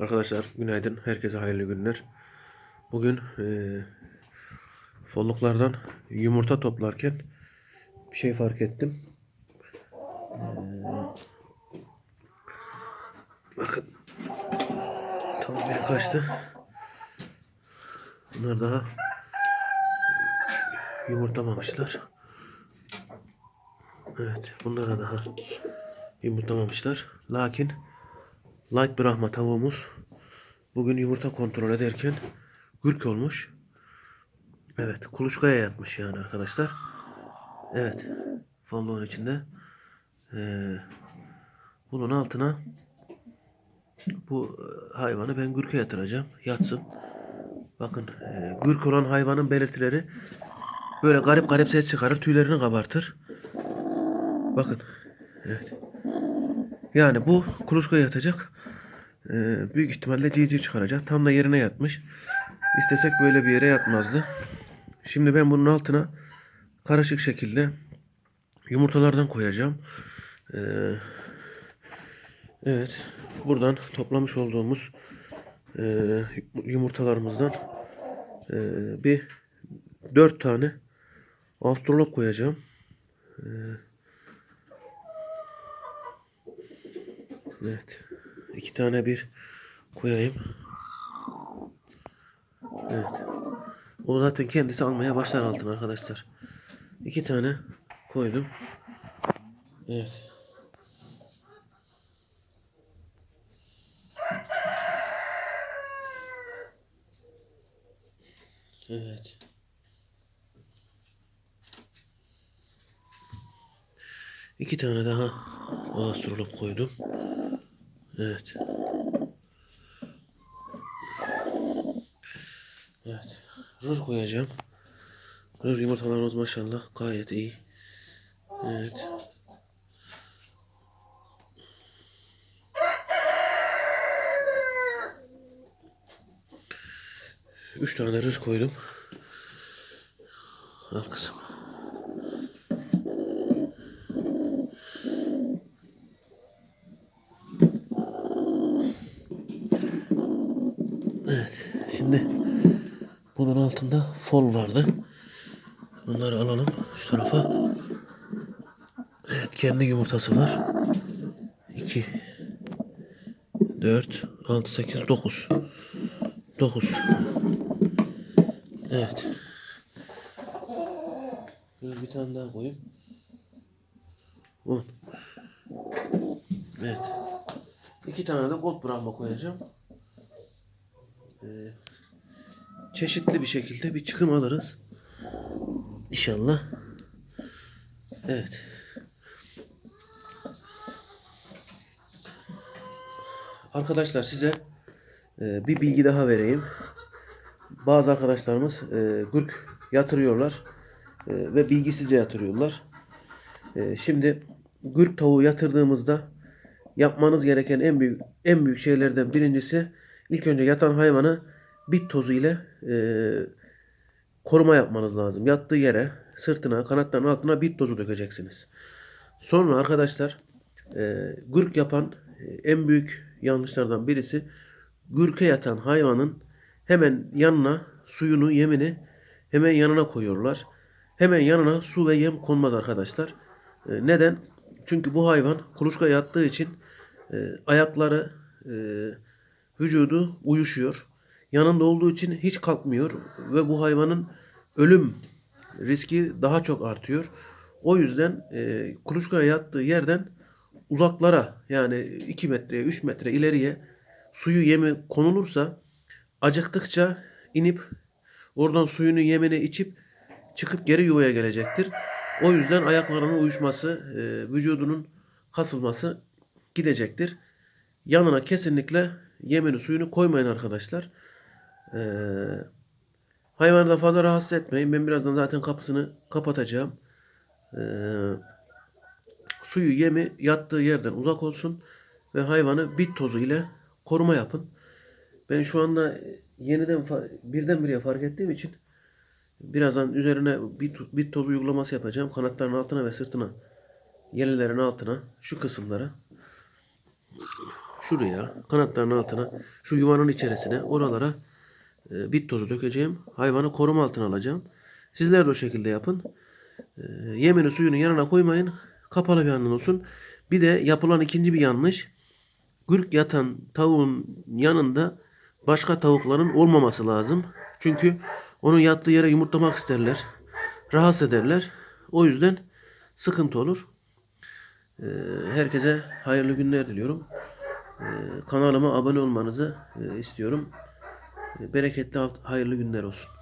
Arkadaşlar günaydın. Herkese hayırlı günler. Bugün eee folluklardan yumurta toplarken bir şey fark ettim. Eee, bakın tavuk biri kaçtı. Bunlar daha yumurtlamamışlar. Evet, bunlara daha yumurtlamamışlar. Lakin Light Brahma tavuğumuz bugün yumurta kontrol ederken gürk olmuş. Evet, kuluçkaya yatmış yani arkadaşlar. Evet, folloğun içinde. Ee, bunun altına bu hayvanı ben gürke yatıracağım. Yatsın. Bakın, e, gürk olan hayvanın belirtileri böyle garip garip ses çıkarır, tüylerini kabartır. Bakın. Evet. Yani bu kuluçkaya yatacak. Ee, büyük ihtimalle cici çıkaracak. Tam da yerine yatmış. İstesek böyle bir yere yatmazdı. Şimdi ben bunun altına karışık şekilde yumurtalardan koyacağım. Ee, evet. Buradan toplamış olduğumuz e, yumurtalarımızdan e, bir dört tane astrolog koyacağım. Ee, Evet. İki tane bir koyayım. Evet. O zaten kendisi almaya başlar altın arkadaşlar. İki tane koydum. Evet. Evet. İki tane daha astrolog koydum. Evet. Evet. Rır koyacağım. Rır yumurtalarımız maşallah gayet iyi. Evet. Üç tane rır koydum. Al kızım. Evet. Şimdi bunun altında fol vardı. Bunları alalım şu tarafa. Evet kendi yumurtası var. 2 4 6 8 9 9 Evet. Bir tane daha koyayım. 10 Evet. İki tane de gold brahma koyacağım. Ee, çeşitli bir şekilde bir çıkım alırız. İnşallah. Evet. Arkadaşlar size e, bir bilgi daha vereyim. Bazı arkadaşlarımız e, gürk yatırıyorlar e, ve bilgisizce yatırıyorlar. Şimdi gürk tavuğu yatırdığımızda yapmanız gereken en büyük en büyük şeylerden birincisi ilk önce yatan hayvanı bit tozu ile e, koruma yapmanız lazım. Yattığı yere, sırtına, kanatlarının altına bit tozu dökeceksiniz. Sonra arkadaşlar e, gürk yapan e, en büyük yanlışlardan birisi gürke yatan hayvanın hemen yanına suyunu, yemini hemen yanına koyuyorlar. Hemen yanına su ve yem konmaz arkadaşlar. E, neden? Çünkü bu hayvan kuluçka yattığı için e, ayakları, e, vücudu uyuşuyor. Yanında olduğu için hiç kalkmıyor ve bu hayvanın ölüm riski daha çok artıyor. O yüzden e, kuluçkaya yattığı yerden uzaklara yani 2 metre 3 metre ileriye suyu yemi konulursa acıktıkça inip oradan suyunu yemini içip çıkıp geri yuvaya gelecektir. O yüzden ayaklarının uyuşması, e, vücudunun kasılması gidecektir. Yanına kesinlikle yemini suyunu koymayın arkadaşlar. Ee, hayvanı da fazla rahatsız etmeyin. Ben birazdan zaten kapısını kapatacağım. Ee, suyu yemi yattığı yerden uzak olsun ve hayvanı bit tozu ile koruma yapın. Ben şu anda yeniden birdenbire fark ettiğim için birazdan üzerine bit, bit tozu uygulaması yapacağım. Kanatların altına ve sırtına, yelilerin altına, şu kısımlara. şuraya, kanatlarının altına, şu yuvanın içerisine, oralara e, bit tozu dökeceğim. Hayvanı koruma altına alacağım. Sizler de o şekilde yapın. E, yemini suyunu yanına koymayın. Kapalı bir yanın olsun. Bir de yapılan ikinci bir yanlış. Gürk yatan tavuğun yanında başka tavukların olmaması lazım. Çünkü onun yattığı yere yumurtlamak isterler. Rahatsız ederler. O yüzden sıkıntı olur. Ee, Herkese hayırlı günler diliyorum. Ee, Kanalıma abone olmanızı e, istiyorum. Bereketli hayırlı günler olsun.